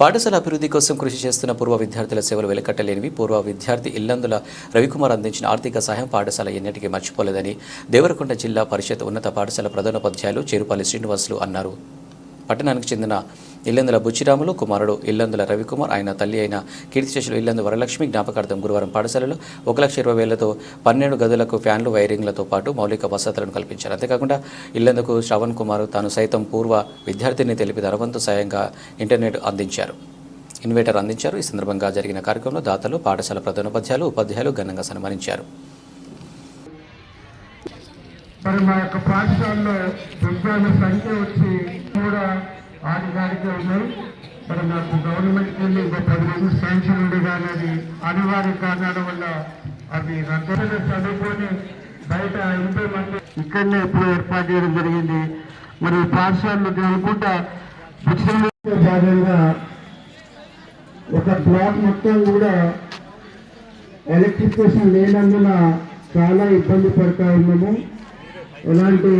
పాఠశాల అభివృద్ధి కోసం కృషి చేస్తున్న పూర్వ విద్యార్థుల సేవలు వెలకట్టలేనివి. పూర్వ విద్యార్థి ఇల్లందుల రవికుమార్ అందించిన ఆర్థిక సహాయం పాఠశాల ఎన్నటికీ మర్చిపోలేదని దేవరకొండ జిల్లా పరిషత్ ఉన్నత పాఠశాల ప్రధానోపాధ్యాయులు చేరుపాలి శ్రీనివాసులు అన్నారు. పట్టణానికి చెందిన ఇల్లందుల బుచ్చిరాములు కుమారుడు ఇల్లందుల రవికుమార్ ఆయన తల్లి అయిన కీర్తిశేషులు ఇల్లందు వరలక్ష్మి జ్ఞాపకార్థం గురువారం పాఠశాలలో ఒక లక్ష ఇరవై వేలతో పన్నెండు గదులకు ఫ్యాన్లు వైరింగ్లతో పాటు మౌలిక వసతులను కల్పించారు. అంతేకాకుండా ఇల్లందుకు శ్రవణ్ కుమార్ తాను సైతం పూర్వ విద్యార్థిని తెలిపి ధనవంతు సాయంగా ఇంటర్నెట్ అందించారు. ఇన్వేటర్ అందించారు. ఈ సందర్భంగా జరిగిన కార్యక్రమంలో దాతలు పాఠశాల ప్రధానోపాధ్యాయులు ఉపాధ్యాయులు ఘనంగా సన్మానించారు. మరి మా యొక్క పాఠశాలలో విద్యార్థుల సంఖ్య వచ్చి కూడా ఆరు ఉన్నాయి మరి నాకు గవర్నమెంట్కి వెళ్ళి ఒక పది రోజులు శాంక్షన్ ఉంది కానీ అది అనివార్య కారణాల వల్ల అవి రద్దలు చదువుకొని బయట ఎంతో మంది ఇక్కడనే ఎప్పుడు ఏర్పాటు చేయడం జరిగింది. మరి పాఠశాలలో అనుకుంటా భాగంగా ఒక బ్లాక్ మొత్తం కూడా ఎలక్ట్రిఫికేషన్ లేనందున చాలా ఇబ్బంది పడతా ఉన్నాము. ఎలాంటి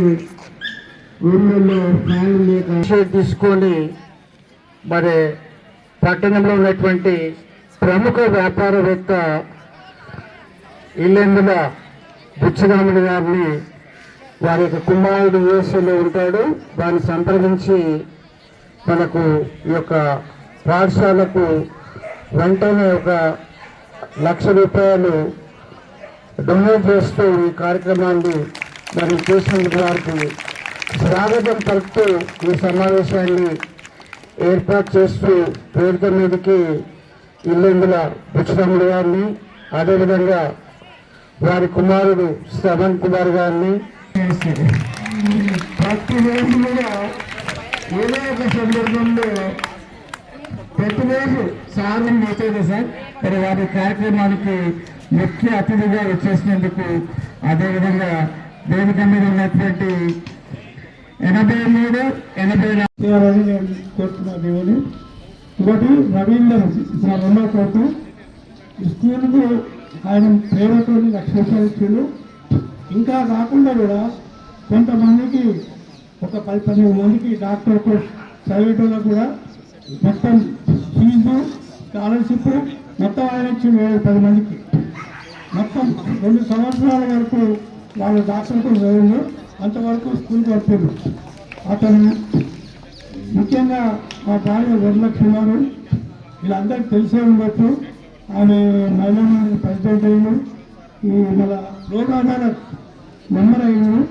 ఊళ్ళల్లో ఫ్యాన్ లేక తీసుకొని మరి పట్టణంలో ఉన్నటువంటి ప్రముఖ వ్యాపారవేత్త ఇల్లెందుల బుచ్చరాములు గారిని వారి యొక్క కుమారుడు యుఎస్ఏలో ఉంటాడు. వారిని సంప్రదించి మనకు ఈ యొక్క పాఠశాలకు వెంటనే ఒక లక్ష రూపాయలు డొనేట్ చేస్తూ ఈ కార్యక్రమాన్ని మరి చేసినందుకు వారికి స్వాగతం పలుకుతూ ఈ సమావేశాన్ని ఏర్పాటు చేస్తూ పేరుత మీదకి ఇల్లెందుల బుచ్చరాములు గారిని అదేవిధంగా వారి కుమారుడు శ్రవణ్ కుమార్ గారిని. ప్రతి రోజు కూడా ఏదో ఒక సందర్భంలో ప్రతిరోజు సాధన అవుతుంది సార్. మరి వారి కార్యక్రమానికి ముఖ్య అతిథిగా వచ్చేసినందుకు అదేవిధంగా వేదిక మీద ఉన్నటువంటి ఎనభై మూడు ఎనభై చేయాలని నేను కోరుతున్నా దేవుని. ఒకటి రవీందర్ నా రెండో కోరిక స్కూల్కు ఆయన ప్రేమతో లక్ష రూపాయలు ఇంకా కాకుండా కూడా కొంతమందికి ఒక పది పదిహేను మందికి డాక్టర్ కోర్స్ చదివేటోళ్ళకు కూడా మొత్తం ఫీజు స్కాలర్షిప్ మొత్తం ఆయన ఇచ్చింది ఏడు పది మందికి. మొత్తం రెండు సంవత్సరాల వరకు వాళ్ళు డాక్టర్కు చదివారు అంతవరకు స్కూల్ పడుతుంది అతను ముఖ్యంగా మా భార్య వరలక్ష్మి గారు వీళ్ళందరికీ తెలిసే ఉండొచ్చు. ఆమె మహిళా ప్రెసిడెంట్ అయ్యారు ఈ మన లోక్ అదాలత్ మెంబర్ అయ్యారు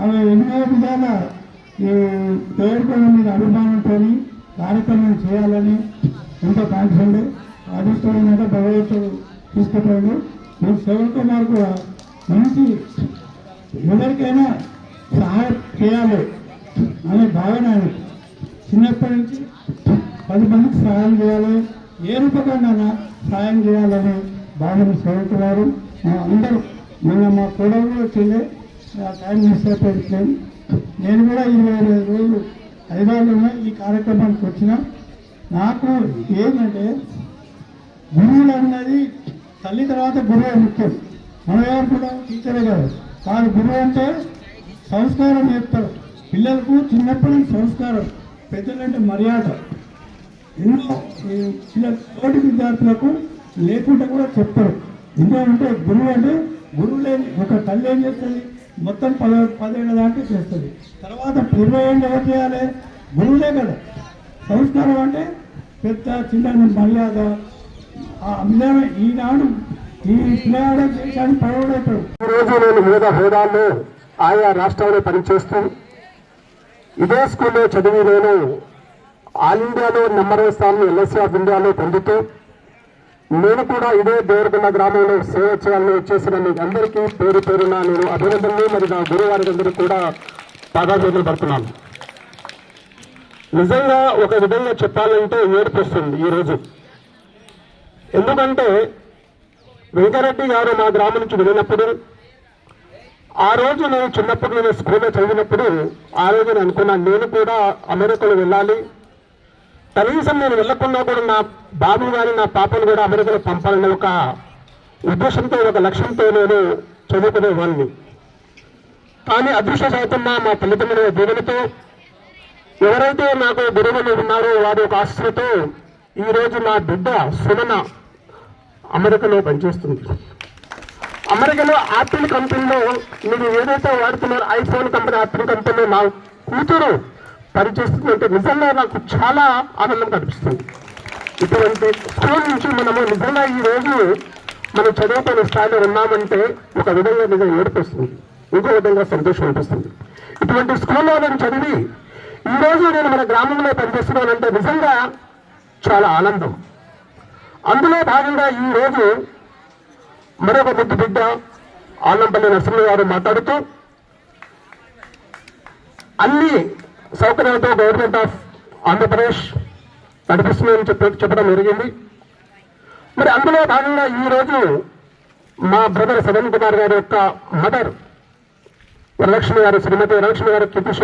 ఆమె ఎన్నో విధాల ఈ దేవరకొండ మీద అభిమానంతో కార్యక్రమం చేయాలని ఎంతో థ్యాంక్స్ అండి. అదృష్టమైన భగవంతుడు తీసుకుపోయాడు. మీరు శివన్ కుమార్ కూడా మంచి ఎవరికైనా సహాయం చేయాలి అనే భావన ఆయనకు. చిన్నప్పటి నుంచి పది మందికి సహాయం చేయాలి. ఏ రూపకంగా సహాయం చేయాలని భావన శివన్ మా అందరూ మన మా కొడవలు వచ్చిందే. టైం మిస్ అయిపోయింది. నేను కూడా ఇరవై ఐదు రోజులు హైదరాబాద్లో ఈ కార్యక్రమానికి వచ్చిన. నాకు ఏంటంటే గురువులు అన్నది తల్లి తర్వాత గురువు ముఖ్యం. మనగారు కూడా టీచరే కాదు. వారు గురువు అంటే సంస్కారం చెప్తారు పిల్లలకు చిన్నప్పటి నుంచి సంస్కారం పెద్దలంటే మర్యాద. ఎన్నో పిల్లల తోటి విద్యార్థులకు లేకుండా కూడా చెప్తారు. ఎందుకంటే గురువు అంటే గురువు లేని ఒక తల్లి ఏం చేస్తుంది? మొత్తం పద పదేళ్ళ దాకా చేస్తుంది. తర్వాత ఇరవై ఏళ్ళు ఎవరు చేయాలి? గురువులే కదా. సంస్కారం అంటే పెద్ద చిన్న మర్యాద. ఆ అందరం ఈనాడు ఈ పిల్లగాడు దేశాన్ని పడవడతాడు రోజు నేను వివిధ హోదాల్లో ఆయా రాష్ట్రాల్లో పనిచేస్తూ ఇదే స్కూల్లో చదివి నేను ఆల్ ఇండియాలో నెంబర్ వన్ స్థానం ఎల్ఎస్సీ ఆఫ్ ఇండియాలో పొందుతూ నేను కూడా ఇదే దేవరకొండ గ్రామంలో సేవ చేయాలని వచ్చేసిన మీకు అందరికీ పేరు పేరున నేను అభినందనలు మరి నా గురువారికి అందరికీ కూడా పాదాభివందనలు పడుతున్నాను నిజంగా ఒక విధంగా చెప్పాలంటే ఏడుపు ఈరోజు ఎందుకంటే వెంకరెడ్డి గారు మా గ్రామం నుంచి వెళ్ళినప్పుడు ఆ రోజు నేను చిన్నప్పుడు నేను స్కూల్లో చదివినప్పుడు ఆ రోజు నేను అనుకున్నాను నేను కూడా అమెరికాలో వెళ్ళాలి. కనీసం నేను వెళ్ళకుండా కూడా నా బాబు గారి నా పాపను కూడా అమెరికాలో పంపాలనే ఒక ఉద్దేశంతో ఒక లక్ష్యంతో నేను చదువుకునేవాడిని కానీ అదృష్ట శాతంగా మా తల్లిదండ్రుల దీవెనతో ఎవరైతే నాకు గురువులు ఉన్నారో వారి యొక్క ఆశ్రతో ఈరోజు నా బిడ్డ సుమన అమెరికాలో పనిచేస్తుంది. అమెరికాలో యాపిల్ కంపెనీలో మీరు ఏదైతే వాడుతున్నారో ఐఫోన్ కంపెనీ ఆపిల్ కంపెనీలో నా కూతురు పనిచేస్తుందంటే నిజంగా నాకు చాలా ఆనందం కనిపిస్తుంది. ఇటువంటి స్కూల్ నుంచి మనము నిజంగా ఈ రోజు మనం చదువుకునే స్థాయిలో ఉన్నామంటే ఒక విధంగా నిజంగా ఏడిపిస్తుంది. ఇంకో విధంగా సంతోషం అనిపిస్తుంది. ఇటువంటి స్కూల్లో నేను చదివి ఈ రోజు నేను మన గ్రామంలో పనిచేస్తున్నానంటే నిజంగా చాలా ఆనందం. అందులో భాగంగా ఈ రోజు మరొక ముద్దు బిడ్డ ఆనంపల్లి నరసింహ గారు మాట్లాడుతూ అన్ని సౌకర్యాలతో గవర్నమెంట్ ఆఫ్ ఆంధ్రప్రదేశ్ నడిపిస్తుందని చెప్ప చెప్పడం జరిగింది. మరి అందులో భాగంగా ఈ రోజు మా బ్రదర్ సదన్ కుమార్ గారి యొక్క మదర్ వరలక్ష్మి గారు శ్రీమతి వరలక్ష్మి గారు కీర్తి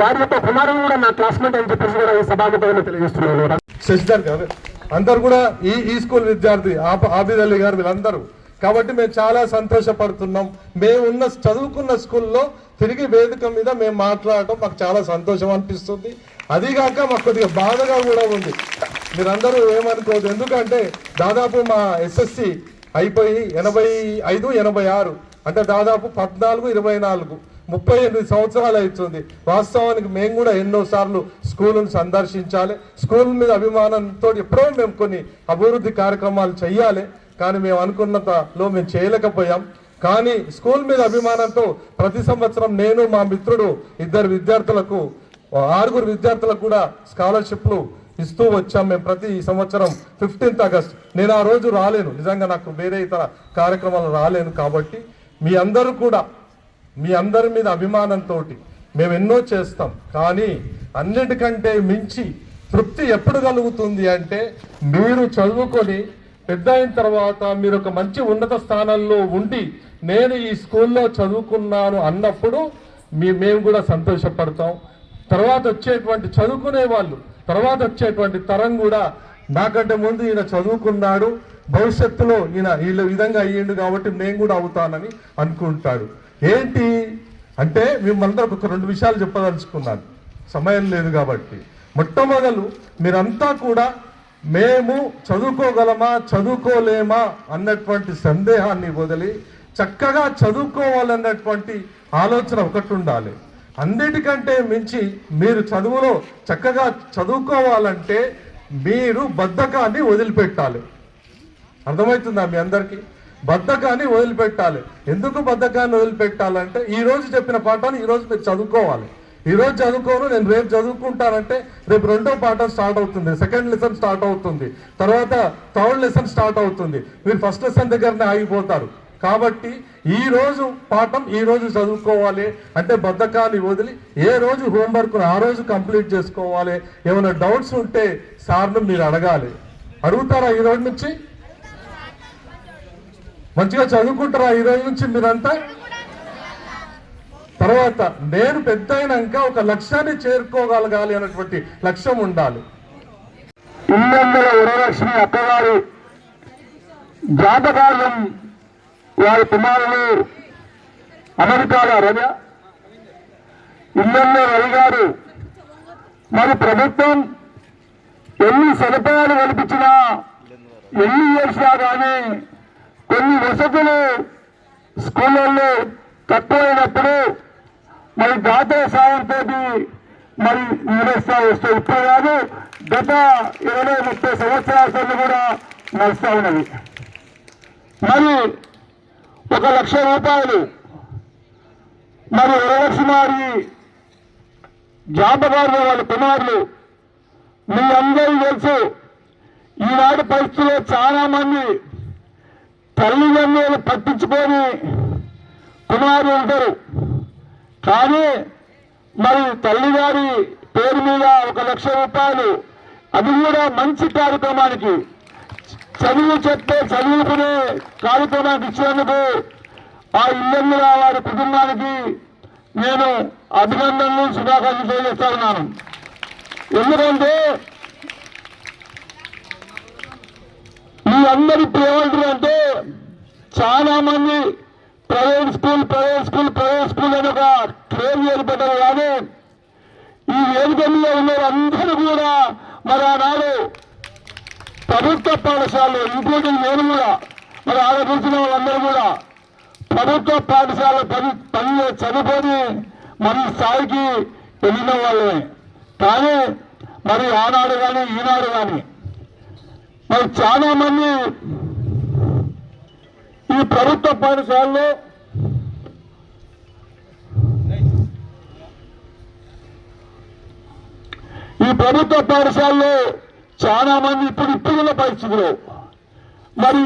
వారి యొక్క కుమారుడు కూడా నా క్లాస్మేట్ అని చెప్పేసి కూడా ఈ సభాముఖంగా తెలియజేస్తున్నాను. శశిధర్ గారు. అందరు కూడా ఈ ఈ స్కూల్ విద్యార్థి ఆబ- ఆబిద్ అలీ గారు వీళ్ళందరూ. కాబట్టి మేము చాలా సంతోషపడుతున్నాం. మేము ఉన్న చదువుకున్న స్కూల్లో తిరిగి వేదిక మీద మేము మాట్లాడటం మాకు చాలా సంతోషం అనిపిస్తుంది. అదిగాక మాకు కొద్దిగా బాధగా కూడా ఉంది. మీరందరూ ఏమనుకోవద్దు. ఎందుకంటే దాదాపు మా ఎస్ఎస్సి అయిపోయి ఎనభై ఐదు ఎనభై ఆరు. అంటే దాదాపు పద్నాలుగు ఇరవై నాలుగు. ముప్పై ఎనిమిది సంవత్సరాలు అవుతుంది. వాస్తవానికి మేము కూడా ఎన్నోసార్లు స్కూల్ను సందర్శించాలి స్కూల్ మీద అభిమానంతో ఎప్పుడో మేము కొన్ని అభివృద్ధి కార్యక్రమాలు చేయాలి కానీ మేము అనుకున్నంతలో మేము చేయలేకపోయాం. కానీ స్కూల్ మీద అభిమానంతో ప్రతి సంవత్సరం నేను మా మిత్రుడు ఇద్దరు విద్యార్థులకు ఆరుగురు విద్యార్థులకు కూడా స్కాలర్షిప్లు ఇస్తూ వచ్చాం మేము ప్రతి సంవత్సరం ఫిఫ్టీన్త్ ఆగస్ట్. నేను ఆ రోజు రాలేను. నిజంగా నాకు వేరే ఇతర కార్యక్రమాలు రాలేను కాబట్టి మీ అందరూ కూడా మీ అందరి మీద అభిమానంతో మేము ఎన్నో చేస్తాం కానీ అన్నిటికంటే మించి తృప్తి ఎప్పుడు కలుగుతుంది అంటే మీరు చదువుకొని పెద్ద అయిన తర్వాత మీరు ఒక మంచి ఉన్నత స్థానంలో ఉండి నేను ఈ స్కూల్లో చదువుకున్నాను అన్నప్పుడు మీ మేము కూడా సంతోషపడతాం. తర్వాత వచ్చేటువంటి చదువుకునే వాళ్ళు తర్వాత వచ్చేటువంటి తరం కూడా నాకంటే ముందు ఈయన చదువుకున్నాడు భవిష్యత్తులో ఈయన ఈ విధంగా అయ్యిండు కాబట్టి నేను కూడా అవుతానని అనుకుంటాడు ఏంటి? అంటే మిమ్మల్ని ఒక రెండు విషయాలు చెప్పదలుచుకున్నాను. సమయం లేదు కాబట్టి. మొట్టమొదలు మీరంతా కూడా మేము చదువుకోగలమా చదువుకోలేమా అన్నటువంటి సందేహాన్ని వదిలి చక్కగా చదువుకోవాలన్నటువంటి ఆలోచన ఒకటి ఉండాలి. అన్నిటికంటే మించి మీరు చదువులో చక్కగా చదువుకోవాలంటే మీరు బద్ధకాన్ని వదిలిపెట్టాలి. అర్థమవుతుందా మీ అందరికీ? బద్ధకాన్ని వదిలిపెట్టాలి. ఎందుకు బద్ధకాన్ని వదిలిపెట్టాలంటే ఈ రోజు చెప్పిన పాఠాన్ని ఈ రోజు మీరు చదువుకోవాలి. ఈ రోజు చదువుకోను నేను రేపు చదువుకుంటానంటే రేపు రెండో పాఠం స్టార్ట్ అవుతుంది. సెకండ్ లెసన్ స్టార్ట్ అవుతుంది. తర్వాత థర్డ్ లెసన్ స్టార్ట్ అవుతుంది. మీరు ఫస్ట్ లెసన్ దగ్గరనే ఆగిపోతారు. కాబట్టి ఈ రోజు పాఠం ఈ రోజు చదువుకోవాలి. అంటే బద్ధకాన్ని వదిలి ఏ రోజు హోంవర్క్ ఆ రోజు కంప్లీట్ చేసుకోవాలి? ఏమైనా డౌట్స్ ఉంటే సార్ను మీరు అడగాలి. అడుగుతారా ఈ రోజు నుంచి? మంచిగా చదువుకుంటారా ఈ రోజు నుంచి మీరంతా? తర్వాత నేను పెద్ద అయినాక ఒక లక్ష్యాన్ని చేరుకోగలగాలి అనేటువంటి లక్ష్యం ఉండాలి. ఇల్లెందుల వరలక్ష్మి అక్కగారు జాతకాలం వారి కుమారులు అమెరికాల రజ ఇల్లెందుల రవి గారు మరి ప్రభుత్వం ఎన్ని సదుపాయాలు కల్పించినా ఎన్ని చేసినా కానీ కొన్ని వసతులు స్కూళ్ళల్లో తక్కువైనప్పుడు మరి దాతల సాయంతో మరి నిర్వహిస్తా వస్తూ ఇప్పుడు కాదు గత ఇరవై ముప్పై సంవత్సరాల కూడా నడుస్తూ ఉన్నది. మరి ఒక లక్ష రూపాయలు మరి వరలక్ష్మి వారి జాబగారు వాళ్ళ కుమారులు మీ అందరూ తెలుసు ఈనాటి పరిస్థితుల్లో చాలా మంది తల్లిదండ్రులు పట్టించుకొని కుమారులు ఉంటారు. కానీ మరి తల్లిగారి పేరు మీద ఒక లక్ష రూపాయలు అది కూడా మంచి కార్యక్రమానికి. చదువు చెప్తే చదువుకునే కార్యక్రమానికి ఇచ్చినందుకు ఆ ఇల్లెల్లు వారి కుటుంబానికి నేను అభినందనలు శుభాకాంక్షలు తెలియజేస్తా ఉన్నాను. ఎందుకంటే మీ అందరి ఇప్పుడు చాలా మంది private school private school private school అని ఒక ట్రైన్ ఏర్పడ్డారు. కానీ ఈ వేదిక మీద ఉన్న అందరూ కూడా మరి ఆనాడు ప్రభుత్వ పాఠశాలలో ఇంక్లూడింగ్ నేను కూడా మరి ఆడ వాళ్ళందరూ కూడా ప్రభుత్వ పాఠశాల పని పని చనిపోయి మన స్థాయికి వెళ్ళిన వాళ్ళే కానీ మరి ఆనాడు కానీ ఈనాడు కానీ మరి చాలా మంది ఈ ప్రభుత్వ పాఠశాలలో ఈ ప్రభుత్వ పాఠశాలలో చాలా మంది ఇప్పుడు ఇప్పుడున్న పరిస్థితులు. మరి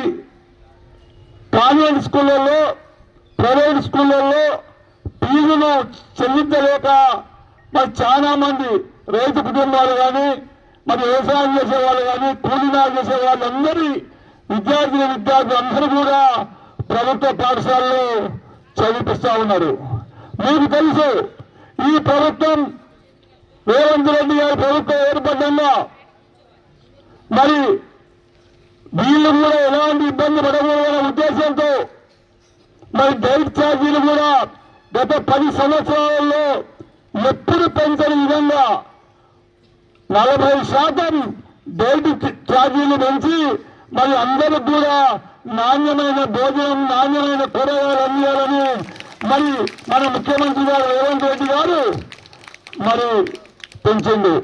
కాన్వెంట్ స్కూళ్ళల్లో ప్రైవేట్ స్కూళ్ళల్లో ఫీజులు చెల్లించలేక మరి చాలా మంది రైతు కుటుంబాలు కానీ మరి వ్యవసాయం చేసే వాళ్ళు కానీ కూలీనాలు చేసే వాళ్ళందరి విద్యార్థులు విద్యార్థులు అందరూ కూడా ప్రభుత్వ పాఠశాలలో చదివిపిస్తా ఉన్నారు. మీకు తెలుసు ఈ ప్రభుత్వం రేవంత్ రెడ్డి గారి ప్రభుత్వం ఏర్పడ్డంగా మరి వీళ్ళు కూడా ఎలాంటి ఇబ్బంది పడకూడదనే ఉద్దేశంతో మరి డైట్ ఛార్జీలు కూడా గత పది సంవత్సరాలలో ఎప్పుడు పెంచని విధంగా నలభై శాతం డైట్ ఛార్జీలు పెంచి మరి అందరికి కూడా నాణ్యమైన భోజనం నాణ్యమైన కూరగాయలు అందియాలని మరి మన ముఖ్యమంత్రి గారు రేవంత్ రెడ్డి గారు మరి పెంచిండు.